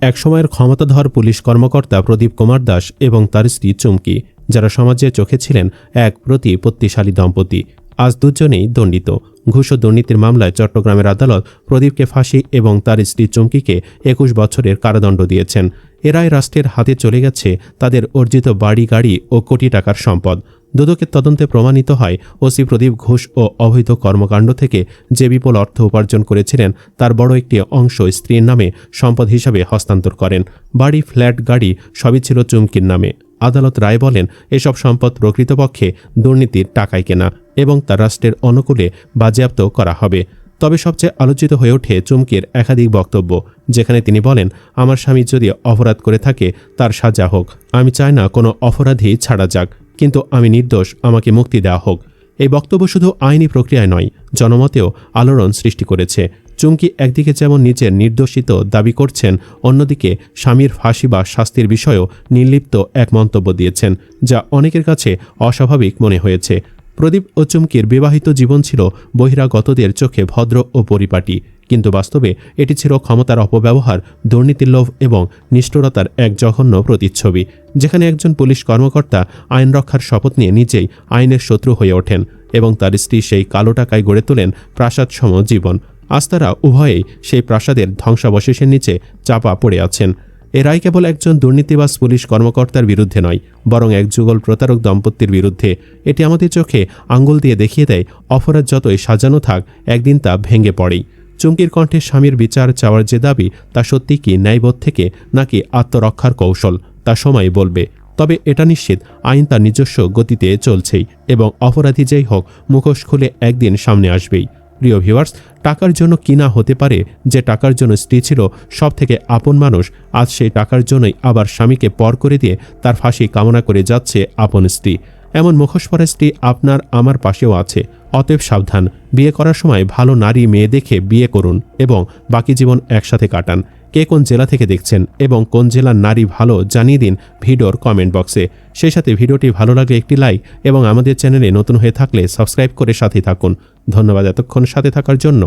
একসময়ের ক্ষমতাধর পুলিশ কর্মকর্তা প্রদীপ কুমার দাস এবং তার স্ত্রী চুমকি, যারা সমাজের চোখে ছিলেন এক প্রতিপত্তিশালী দম্পতি। আজ দুজনেই দণ্ডিত। ঘুষ ও দুর্নীতির মামলায় চট্টগ্রামের আদালত প্রদীপকে ফাঁসি এবং তার স্ত্রী চুমকিকে একুশ বছরের কারাদণ্ড দিয়েছেন। এরাই রাষ্ট্রের হাতে চলে গেছে তাদের অর্জিত বাড়ি, গাড়ি ও কোটি টাকার সম্পদ। দুদকের তদন্তে প্রমাণিত হয়, ওসি প্রদীপ ঘোষ ও অবৈধ কর্মকাণ্ড থেকে যে বিপুল অর্থ উপার্জন করেছিলেন, তার বড় একটি অংশ স্ত্রীর নামে সম্পদ হিসাবে হস্তান্তর করেন। বাড়ি, ফ্ল্যাট, গাড়ি সবই ছিল চুমকির নামে। আদালত রায় বলেন, এসব সম্পদ প্রকৃতপক্ষে দুর্নীতির টাকায় কেনা এবং তা রাষ্ট্রের অনুকূলে বাজেয়াপ্ত করা হবে। তবে সবচেয়ে আলোচিত হয়ে ওঠে চুমকির একাধিক বক্তব্য, যেখানে তিনি বলেন, আমার স্বামী যদি অপরাধ করে থাকে, তার সাজা হোক। আমি চাই না কোনো অপরাধী ছাড়া যাক। কিন্তু আমি নির্দোষ, আমাকে মুক্তি দেওয়া হোক। এই বক্তব্য শুধু আইনি প্রক্রিয়ায় নয়, জনমতেও আলোড়ন সৃষ্টি করেছে। চুমকি একদিকে যেমন নিজের নির্দোষিত দাবি করছেন, অন্যদিকে স্বামীর ফাঁসি বা শাস্তির বিষয়েও নির্লিপ্ত এক মন্তব্য দিয়েছেন, যা অনেকের কাছে অস্বাভাবিক মনে হয়েছে। প্রদীপ ও চুমকির বিবাহিত জীবন ছিল বহিরাগতদের চোখে ভদ্র ও পরিপাটি। কিন্তু বাস্তবে এটি ছিল ক্ষমতার অপব্যবহার, দুর্নীতির লোভ এবং নিষ্ঠুরতার এক জঘন্য প্রতিচ্ছবি, যেখানে একজন পুলিশ কর্মকর্তা আইন রক্ষার শপথ নিয়ে নিজেই আইনের শত্রু হয়ে ওঠেন এবং তার স্ত্রী সেই কালো টাকায় গড়ে তোলেন প্রাসাদসম জীবন। আস্তারা উভয়েই সেই প্রাসাদের ধ্বংসাবশেষের নিচে চাপা পড়ে আছেন। এ রায় কেবল একজন দুর্নীতিবাজ পুলিশ কর্মকর্তার বিরুদ্ধে নয়, বরং এক যুগল প্রতারক দম্পতির বিরুদ্ধে। এটি আমাদের চোখে আঙ্গুল দিয়ে দেখিয়ে দেয়, অপরাধ যতই সাজানো থাক, একদিন তা ভেঙে পড়েই। চুমকির কণ্ঠে স্বামীর বিচার চাওয়ার যে দাবি, তা সত্যি কি ন্যায়বোধ থেকে, নাকি আত্মরক্ষার কৌশল, তা সময় বলবে। তবে এটা নিশ্চিত, আইন তার নিজস্ব গতিতে চলছেই, এবং অপরাধী যেই হোক, মুখোশ খুলে একদিন সামনে আসবেই। প্রিয় ভিউয়ার্স টাকার জন্য কিনা হতে পারে যে টাকার জন্য স্ত্রী ছিল সব থেকে আপন মানুষ, আজ সেই টাকার জন্যই আবার স্বামীকে পর করে দিয়ে তার ফাঁসি কামনা করে যাচ্ছে আপন স্ত্রী। এমন মুখোশ স্ত্রী আপনার আমার পাশেও আছে। অতএব সাবধান, বিয়ে করার সময় ভালো নারী মেয়ে দেখে বিয়ে করুন এবং বাকি জীবন একসাথে কাটান। কে কোন জেলা থেকে দেখছেন এবং কোন জেলার নারী ভালো জানিয়ে দিন ভিডিওর কমেন্ট বক্সে সেই সাথে ভিডিওটি ভালো লাগে একটি লাইক এবং আমাদের চ্যানেলে নতুন হয়ে থাকলে সাবস্ক্রাইব করে সাথে থাকুন। ধন্যবাদ এতক্ষণ সাথে থাকার জন্য।